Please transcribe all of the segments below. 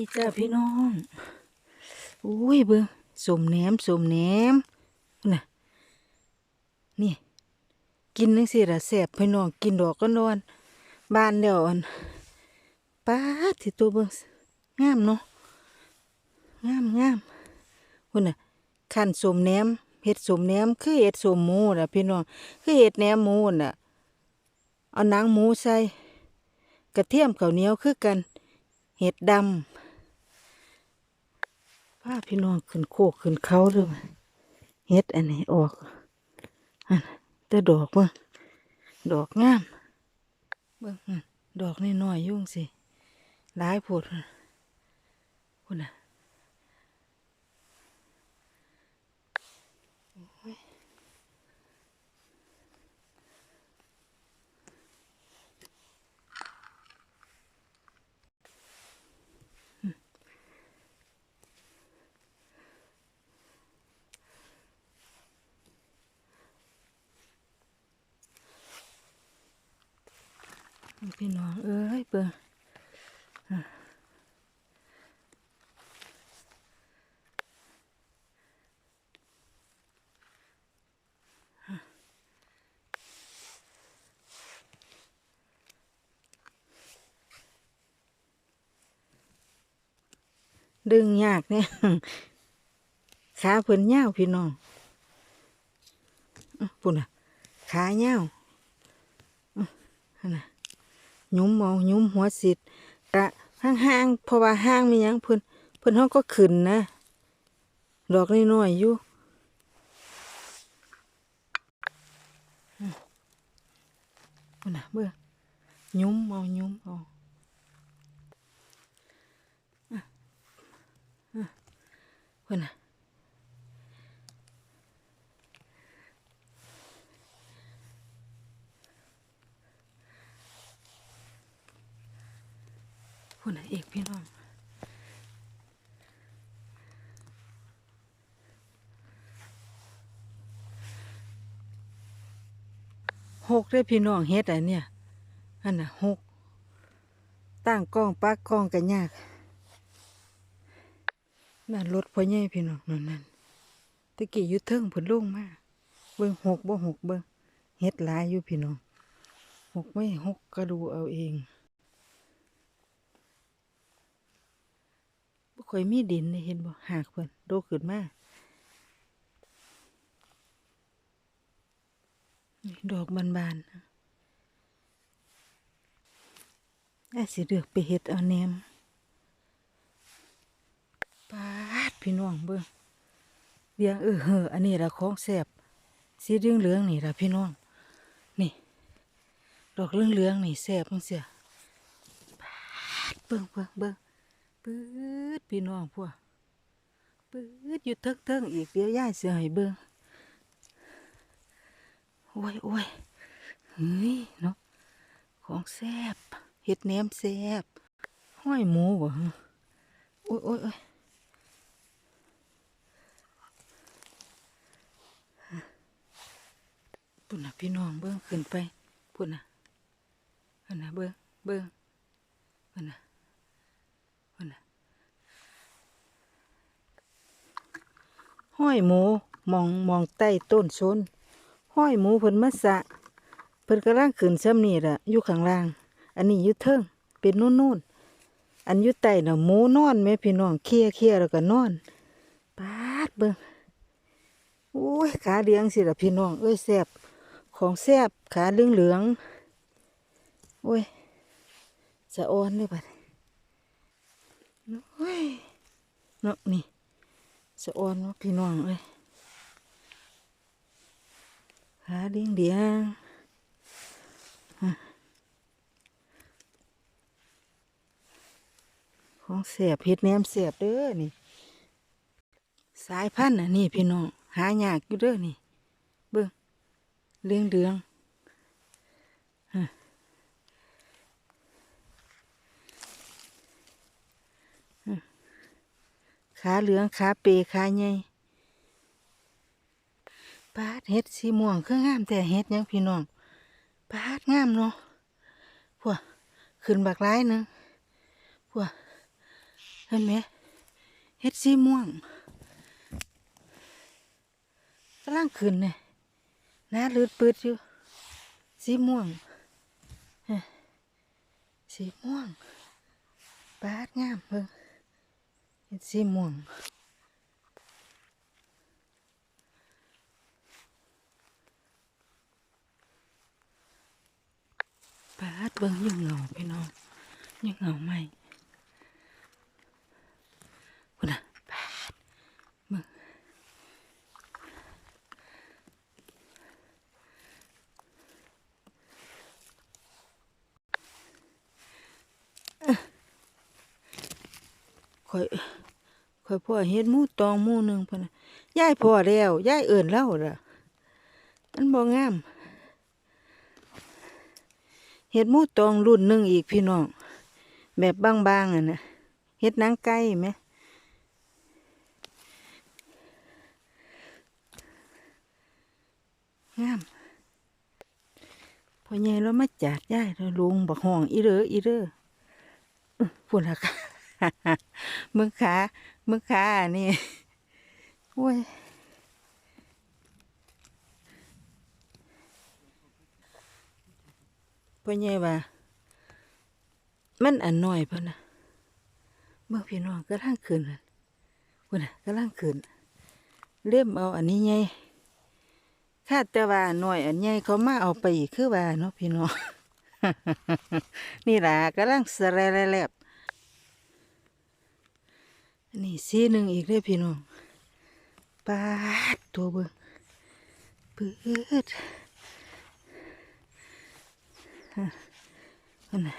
ดีจ้าพี่น้องอุ้ยเบิ่งสมแหนมสมแหนมน่ะนี่ กินนึงสิละแสบพี่น้องกินดอกก็นอน บ้านเดียวอันป้าดที่ตัวเบิ่งงามเนาะงามงามคุณน่ะขันสมแหนมเห็ดสมแหนมคือเห็ดสมหมูน่ะพี่น้องคือเห็ดแหนมหมูน่ะเอาหนังหมูใส่กระเทียมข้าวเหนียวคือกัน เห็ดดำพาพี่น้องขึ้นโคกขึ้นเขาเลยว่ะเฮ็ดอันนี้ออกอันแต่ดอกเบิ่งดอกงามเบิ่งดอกนี่น้อยยุ่งสิหลายผดพุ่นน่ะ พี่น้อง เอ้ยเบิ่งอะดึงยากเนี่ยขาเพิ่นยาวพี่น้องอื้อปุ่นอะ ขาเงาวอื้อนั่นน่ะ ยุ้มเอายุ้มหัวสิดกะห้างๆเพราะว่าห้างมียังเพิ่นเพิ่นเฮาก็ขึ้นนะ ดอกน้อยๆอยู่อื้อพุ่นนะเบิ่งยุ้มเอายุ้มเอาอื้ออื้อพุ่นนะ พุ่นน่ะเอกพี่น้องหกได้พี่น้องเฮ็ดอันเนี่ยอันน่ะหกตั้งกล้องปักกล้องกันยากนั่นรถพ่อใหญ่พี่น้องนั่นนั่นตะกี้ยุดเทิงผลลงมากเบิ่งหกบ่หกเบิ่งเฮ็ดหลายอยู่พี่น้องหกไม่หกก็ดูเอาเอง ค่อยมีดินเห็นบ่หากเพิ่นโดขึ้นมาดอกบานๆนอาสิเลือกไปเฮ็ดเอาแนมปาดพี่น้องเบิ่งเบียงเออเหออันนี้ละของแซบสีเหลืองนี่ละพี่น้อง นี่ ดอกเหลืองนี่แซบจังเสียปาดเบิ่งเบิ่งเบิ่ง ปื๊ดพี่น้องพวกปื๊ดอยู่เทิงๆอีกเดี๋ยวยายเสียให้เบิ่งโอ้ยโอ้ยเฮ้ยเนาะของแซ่บเห็ดแหนมแซ่บห้อยหมูบ่ฮะโอ้ยโอ้ยโอ้ยปุ่นนะพี่น้องเบิ่งขึ้นไปปุ่นน่ะปุ่นนะเบิ่งเบิ่งปุ่นนะปุ่นน่ะ ห้อยหมูมองมองใต้ต้นชน ห้อยหมูเพิ่นมาสะเพิ่นกำลังขึ้นซ้ำนี่ละอยู่ข้างล่าง อันนี้อยู่เทิงเป็นนู่นนู่นอันอยู่ใต้น่ะหมูนอนแม่พี่น้องเคลียเคลียแล้วก็นอนปาดเบิ่งโอ้ยขาเลี้ยงสิละพี่น้องเอ้ยแซบของแซบขาเหลืองเหลืองโอ้ยจะอ่อนเลยบัดโอ้ยเนาะนี่ จะอ่อนเนาพี่น้องเอ้ยขาเลี้ยงเลี้ยงของเสียบเฮ็ดแนมเสียบเด้อนี่ สายพันธุ์นะนี่พี่น้องหายากอยู่เด้อนี่ เบิ่งเรื่องเดืองฮะฮะ ขาเหลืองขาเปขาใหญ่ปาดเฮ็ดสีม่วงคืองามแต่เฮ็ดยังพี่น้องปาดงามเนาะพวกขึ้นบักร้ายหนึงพวกเห็นไหมเฮ็ดสีม่วงกำลังขึ้นเนี่ยน้าลืดปืดอยู่สีม่วงฮะสีม่วงปาดงามเบิ่ง เฮ็ดสีม่วงปาดเบิ่งยังเหง ค่อยพ่อเฮ็ดมูตองมูหนึงพุ่นน่ะยายพ่อแล้วยายเอิ้นเล่าล่ะมันบ่งามเห็ดมูตองรุ่นหนึ่งอีกพี่น้อง แบบบางๆอะนะเห็ดนังไก่ไหมงามพอใหญ่เรามาจัดย่ายเราลุงบักห้องอีเด้ออีเด้ออื้อพูดละค่ะมึงขา มึงขานี่โอ้ยพ่อใหญ่ว่า มันอันน้อยพ่นนะเมื่อพี่น้องก็ล่างขึ้นนะพุ่นน่ะก็ล่างขึ้นเล่มเอาอันนี้ไงคาดแต่ว่าอันน้อยอันใหญ่เขามาเอาไปอีกคือว่าเนาะพี่น้องนี่ล่ะก็ล่างสะแลแลบ อันนี้สีหนึ่งอีกเลยพี่น้องปาดตัวเบิ่งปืดนั่นนะ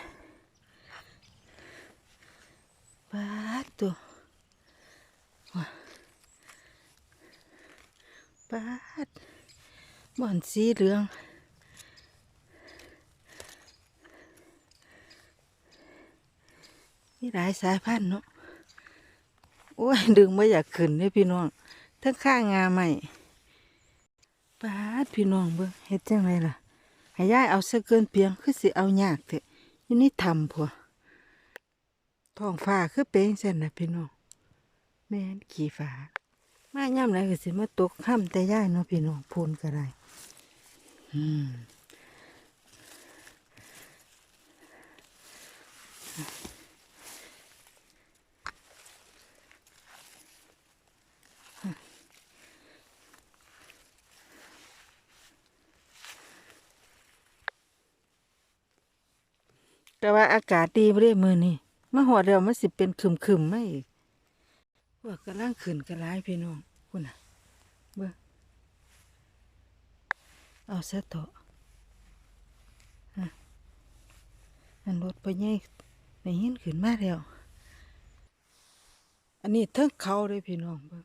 ปาดตัวว้าปาดบ่อนสีเหลืองมีหลายสายพันธุ์เนาะ โอ้ยดึงไม่อยากขึ้นเลยพี่น้องทั้งข้างงาใหม่ปาดพี่น้องเบิ่งเฮ็ดจังไรล่ะให้ยายเอาซะเกินเพียงคือสิเอายากเถอะยู่นี่ทำพัวท้องฟ้าคือเป็นเส้นนะพี่น้องแม่นขี่ฟ้ามาย่ำไรก็สิมาตกค่ำแต่ยายเนาะพี่น้องพูนก็ได้อืม แต่ว่าอากาศดีเรื่อยมือนี่มาหอดเดียวมันสิเป็นคึมคึมๆไม่อีกว่ากำลังขึ้นกระไรพี่น้องคุณน่ะเบิ่งเอาซะเถอะอะอันรถไปใหญ่ในหินขึ้นมาแล้ว อันนี้เทิงเขาเลยพี่น้องเบิ่ง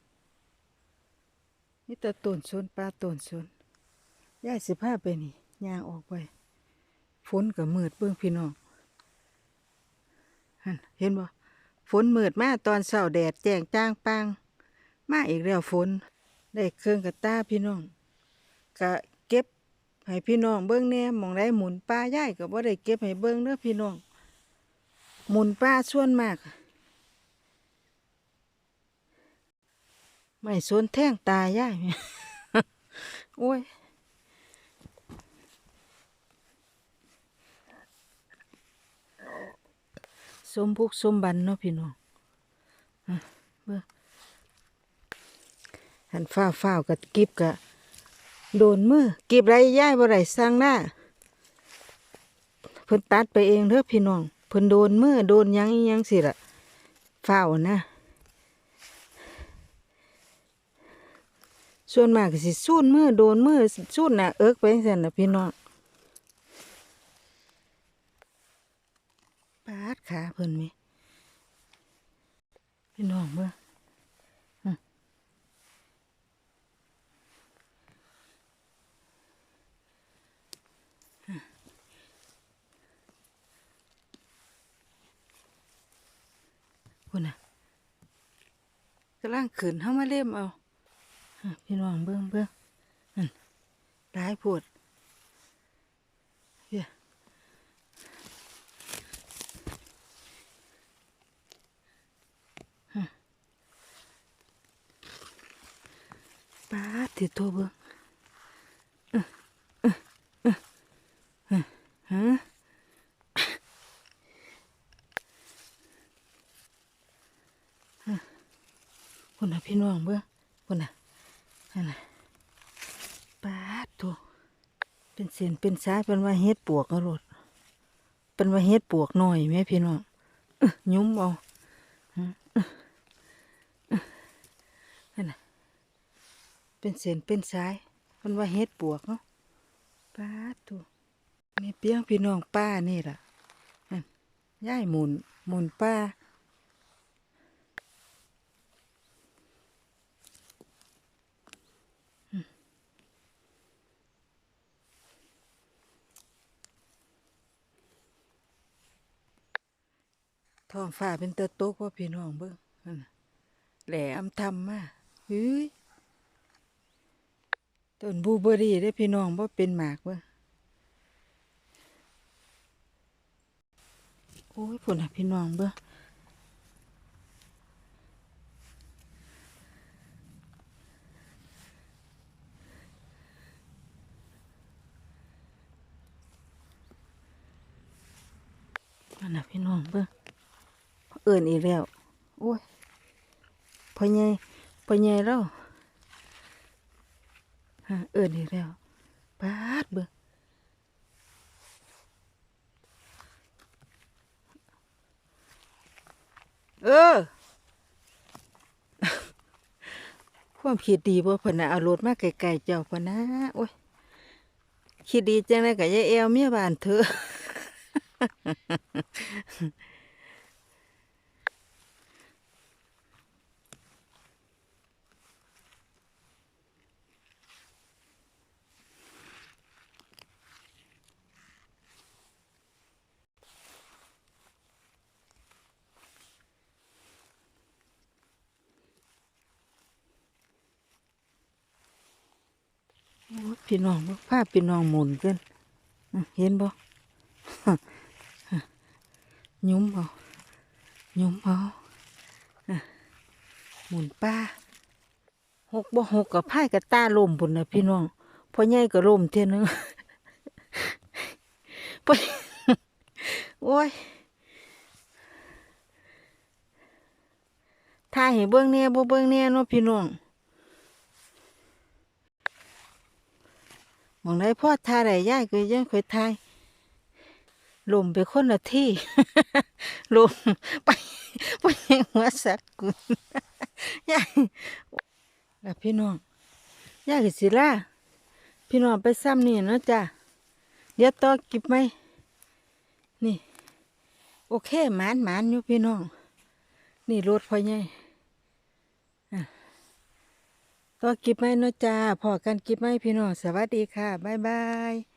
นี่แต่ต้นสนปลาต้นสนย้ายสิพาไปนี่ย่างออกไปฝนกับมืดเบิ่งพี่น้อง หั่นเห็นบ่ฝนมืดมาตอนเช้าแดดแจ้งจ้างปางมาอีกแล้วฝน ได้เครื่องกับตาพี่น้องก็เก็บให้พี่น้องเบิ่งแน่มองได้หมุนป้าย่ายก็บ่ได้เก็บให้เบิ่งเด้อพี่น้องหมุนป้าส่วนมาก ไม่สนแท่งตาย่ายโอ้ย สมบุกสมบันเนาะพี่น้องอะเบิ่งหันฟ้าวฟ้าวกับกิบกะโดนมือกิบไรย่ายบ่ไรสร้างหน้าเพิ่นตัดไปเองเด้อพี่น้องเพิ่นโดนมือโดนยังยังสิละฟ้าวนะส่วนมากสิสูนมือโดนมือสูนหน้าเอิกไปจังซั่นน่ะพี่น้องาดขาเพิ่นมีพี่น้องเบิ่งคุณน่ะกำลังขืนเข้ามาเล่มเอาพี่น้องเบิ้งเบิ้งนั่นร้ายปวด ติโทเบิ่งเออเออเออเอฮะคนน่ะพี่น้องเบิ่งคนน่ะนั่นน่ะปาตัวเป็นเส้นเป็นสายเป็นว่าเฮ็ดปวกเอาโลดเป็นว่าเฮ็ดปวกน้อยแม่พี่น้องเอ้อยุ้มเอาฮะเอ้อเอ้อนั่นน่ะ เป็นเส้นเป็นสายเป็นว่าเฮ็ดปวกเนาะป้าตัวนี่เปียงพี่น้องป้านี่ล่ะย่ายหมุนหมุนป้าท้องฟ้าเป็นตะตกว่าพี่น้องเบิ่งนั่นน่ะแหลมทำมาเฮ้ย ต้นบูเบอรี่ได้พี่น้องบ่เป็นหมากเบิ่งโอ้ยพุ่นน่ะพี่น้องเบิ่งนั่นน่ะพี่น้องเบิ่งเอิ่นอีกแล้ว โอ้ยพ่อใหญ่พ่อใหญ่แล้ว เอิ่นอีกแล้วปาดเบิ่งเออ ความคิดดีบ่พะนะเอารถมาไกลๆเจ้าพะนะโอ้ยคิดดีจังได๋ก็อย่าแอวเมียบ้านเถอ พี่น้องบ่ภาพพี่น้องหมุนกันเห็นบ่ยุ้มเอายุ้มเอาอ่หมุนป้าหกบ่หกกับไพ่กับตาลมพุ่นนะพี่น้องพ่อใหญ่ก็ลมเท่ยนึงพ่อโอ้ยถ่ายให้เบิ่งแหน่บ่เบิ่งแหน่เนาะพี่น้อง มองได้พ่อทาได้ย่ายก็ยังเคยทายลมไปคนละที่ลมไปไปหัวสักกุนย่ายแล้วพี่น้องย่ายกิสิลาพี่น้องไปซ้ำนี่เนาะจ้ะเดี๋ยวต่อกิบไหมนี่ โอเคหมานหมานอยู่พี่น้อง นี่รถพ่อใหญ่อะ ก็กิบไหมเนะจ้าพอกันกิบไหมพี่น้องสวัสดีค่ะ บ๊ายบาย